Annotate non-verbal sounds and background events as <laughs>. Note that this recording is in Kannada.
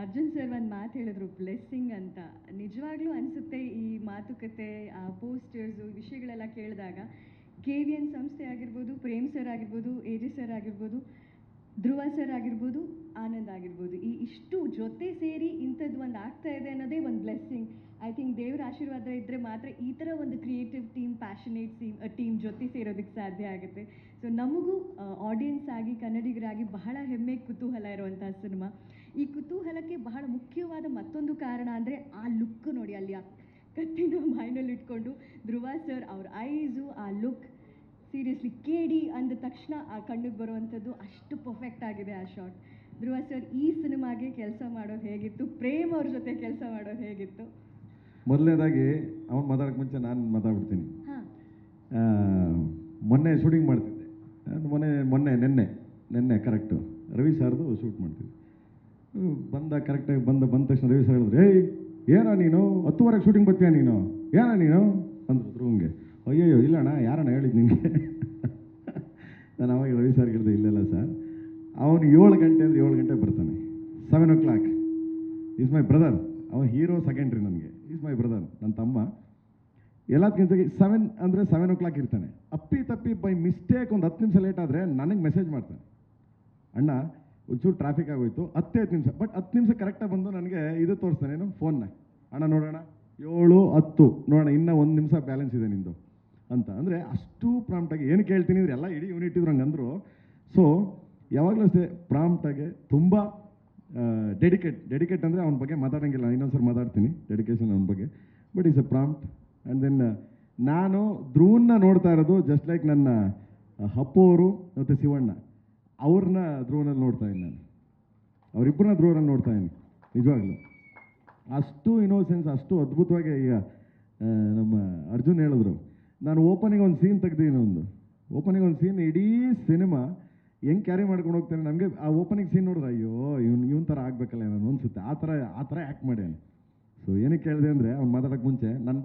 ಅರ್ಜುನ್ ಸರ್ ಒಂದು ಮಾತು ಹೇಳಿದ್ರು ಬ್ಲೆಸ್ಸಿಂಗ್ ಅಂತ. ನಿಜವಾಗ್ಲೂ ಅನಿಸುತ್ತೆ ಈ ಮಾತುಕತೆ, ಆ ಪೋಸ್ಟರ್ಸು ವಿಷಯಗಳೆಲ್ಲ ಕೇಳಿದಾಗ. ಕೆ ವಿ ಎನ್ ಸಂಸ್ಥೆ ಆಗಿರ್ಬೋದು ಪ್ರೇಮ್ ಸರ್ ಆಗಿರ್ಬೋದು ಎ ಸರ್ ಆಗಿರ್ಬೋದು ಧ್ರುವ ಸರ್ ಆಗಿರ್ಬೋದು ಆನಂದ್ ಆಗಿರ್ಬೋದು. ಈ ಇಷ್ಟು ಜೊತೆ ಸೇರಿ ಇಂಥದ್ದು ಒಂದು ಆಗ್ತಾ ಇದೆ ಅನ್ನೋದೇ ಒಂದು ಬ್ಲೆಸ್ಸಿಂಗ್ ದೇವರ ಆಶೀರ್ವಾದ ಇದ್ದರೆ ಮಾತ್ರ ಈ ಥರ ಒಂದು creative team passionate team team ಜೊತೆ ಸೇರೋದಕ್ಕೆ ಸಾಧ್ಯ ಆಗುತ್ತೆ. ಸೊ ನಮಗೂ ಆಡಿಯನ್ಸ್ ಆಗಿ, ಕನ್ನಡಿಗರಾಗಿ ಬಹಳ ಹೆಮ್ಮೆ, ಕುತೂಹಲ ಇರುವಂತಹ ಸಿನಿಮಾ ಈ ಕುತೂಹಲಕ್ಕೆ ಬಹಳ ಮುಖ್ಯವಾದ ಮತ್ತೊಂದು ಕಾರಣ ಅಂದರೆ, ಆ ಲುಕ್ ನೋಡಿ, ಅಲ್ಲಿ ಆ ಕತ್ತಿನ ಮೈನಲ್ಲಿ ಇಟ್ಕೊಂಡು ಧ್ರುವ ಸರ್ ಅವ್ರ ಐಸು ಆ ಲುಕ್ ಸೀರಿಯಸ್ಲಿ ಕೇಡಿ ಅಂದ ತಕ್ಷಣ ಆ ಕಣ್ಣಿಗೆ ಬರುವಂಥದ್ದು ಅಷ್ಟು ಪರ್ಫೆಕ್ಟ್ ಆಗಿದೆ ಆ ಶಾಟ್ ಧ್ರುವ ಸರ್ ಈ ಸಿನಿಮಾಗೆ ಕೆಲಸ ಮಾಡೋದು ಹೇಗಿತ್ತು? ಪ್ರೇಮ್ ಅವ್ರ ಜೊತೆ ಕೆಲಸ ಮಾಡೋದು ಹೇಗಿತ್ತು? ಮೊದಲನೇದಾಗಿ ಅವನು ಮಾತಾಡೋಕೆ ಮುಂಚೆ ನಾನು ಮಾತಾಡ್ಬಿಡ್ತೀನಿ. ಮೊನ್ನೆ ಶೂಟಿಂಗ್ ಮಾಡ್ತಿದ್ದೆ. ಮೊನ್ನೆ ಮೊನ್ನೆ ನಿನ್ನೆ ನಿನ್ನೆ ಕರೆಕ್ಟು ರವಿ ಸರ್ದು ಶೂಟ್ ಮಾಡ್ತಿದ್ದೆ. ಬಂದ ಕರೆಕ್ಟಾಗಿ ಬಂದ ಬಂದ ತಕ್ಷಣ ರವಿ ಸರ್ ಹೇಳಿದ್ರು ಏಯ್ ಏನೋ ನೀನು? ಹತ್ತುವರೆಗೆ ಶೂಟಿಂಗ್ ಬರ್ತೀಯ ನೀನು? ಏನೋ ನೀನು? ಅಂದ್ರು ರೂಮ್ಗೆ ಅಯ್ಯಯ್ಯೋ ಇಲ್ಲಣ್ಣ ಯಾರಣ್ಣ ಹೇಳಿದ್ದು ನಿಮಗೆ <laughs> ನಾನು ಅವಾಗ ರವಿ ಸರ್ ಹೇಳಿದೆ ಇಲ್ಲೆಲ್ಲ ಸರ್ ಅವನು ಏಳು ಗಂಟೆ ಅಂದರೆ ಏಳು ಗಂಟೆಗೆ ಬರ್ತಾನೆ. Seven o'clock is my brother ಅವನು ಹೀರೋ ಸೆಕೆಂಡ್ರಿ ನನಗೆ. ಈಸ್ ಮೈ ಬ್ರದರ್ ನನ್ನ ತಮ್ಮ. ಎಲ್ಲದಕ್ಕಿಂತ ಸೆವೆನ್ ಅಂದರೆ ಸೆವೆನ್ ಓ ಕ್ಲಾಕ್ ಇರ್ತಾನೆ. ಅಪ್ಪಿ ತಪ್ಪಿ ಬೈ ಮಿಸ್ಟೇಕ್ ಒಂದು ಹತ್ತು ನಿಮಿಷ ಲೇಟ್ ಆದರೆ ನನಗೆ ಮೆಸೇಜ್ ಮಾಡ್ತಾನೆ. ಅಣ್ಣ, ಒಂಚೂರು ಟ್ರಾಫಿಕ್ ಆಗೋಯ್ತು ಹತ್ತೇ ಹತ್ತು ನಿಮಿಷ. ಬಟ್ ಹತ್ತು ನಿಮಿಷ ಕರೆಕ್ಟಾಗಿ ಬಂದು ನನಗೆ ಇದು ತೋರಿಸ್ತಾನೆ, ಏನು? ಫೋನ್ನ ಅಣ್ಣ, ನೋಡೋಣ. ಏಳು ಹತ್ತು. ನೋಡೋಣ, ಇನ್ನೂ ಒಂದು ನಿಮಿಷ ಬ್ಯಾಲೆನ್ಸ್ ಇದೆ ನಿಂದು ಅಂತ. ಅಂದರೆ ಅಷ್ಟು ಪ್ರಾಮ್ಟಾಗಿ ಏನು ಕೇಳ್ತೀನಿ ಅಂದ್ರೆ ಎಲ್ಲ ಇಡೀ ಯೂನಿಟ್ ಇದ್ರು ಅಂದರು. ಸೊ ಯಾವಾಗಲೂ ಅಷ್ಟೇ ಪ್ರಾಮ್ಟಾಗೆ ತುಂಬ ಡೆಡಿಕೇಟ್ ಡೆಡಿಕೇಟ್ ಅಂದರೆ ಅವನ ಬಗ್ಗೆ ಮಾತಾಡೋಂಗಿಲ್ಲ. ಇನ್ನೊಂದ್ಸರಿ ಮಾತಾಡ್ತೀನಿ. ಡೆಡಿಕೇಶನ್ ಅವನ ಬಗ್ಗೆ. But is a prompt and then ನಾನು ಧ್ರುವನ್ನ ನೋಡ್ತಾ ಇರೋದು ಜಸ್ಟ್ ಲೈಕ್ ನನ್ನ ಹಪ್ಪು ಅವರು ಮತ್ತು ಶಿವಣ್ಣ. ಅವ್ರನ್ನ ಧ್ರುವನಲ್ಲಿ ನೋಡ್ತಾ ಇದ್ದೀನಿ ನಾನು. ಅವರಿಬ್ಬರನ್ನ ಧ್ರುವನಲ್ಲಿ ನೋಡ್ತಾ ಇದ್ದೀನಿ. ನಿಜವಾಗ್ಲೂ. ಅಷ್ಟು ಇನೋಸೆನ್ಸ್ ಅಷ್ಟು ಅದ್ಭುತವಾಗಿ ಈಗ ನಮ್ಮ ಅರ್ಜುನ್ ಹೇಳಿದ್ರು. ನಾನು ಓಪನಿಂಗ್ ಒಂದು ಸೀನ್ ತೆಗ್ದೀನಿ ಒಂದು. ಓಪನಿಂಗ್ ಒಂದು ಸೀನ್ ಇಡೀ ಸಿನಿಮಾ ಹೆಂಗೆ ಕ್ಯಾರಿ ಮಾಡ್ಕೊಂಡು ಹೋಗ್ತಾನೆ? ನಮಗೆ ಆ ಓಪನಿಂಗ್ ಸೀನ್ ನೋಡಿದ್ರೆ, ಅಯ್ಯೋ, ಇವ್ನು, ಇವನ್ ಥರ ಆಗಬೇಕಲ್ಲ ನಾನು ಅನ್ಸುತ್ತೆ ಆ ಥರ ಆ ಥರ ಆ್ಯಕ್ಟ್ ಮಾಡ್ಯಾನೆ. ಸೊ ಏನಕ್ಕೆ ಕೇಳಿದೆ ಅಂದರೆ, ಅವ್ನು ಮಾತಾಡೋಕ್ಕೆ ಮುಂಚೆ, ನನ್ನ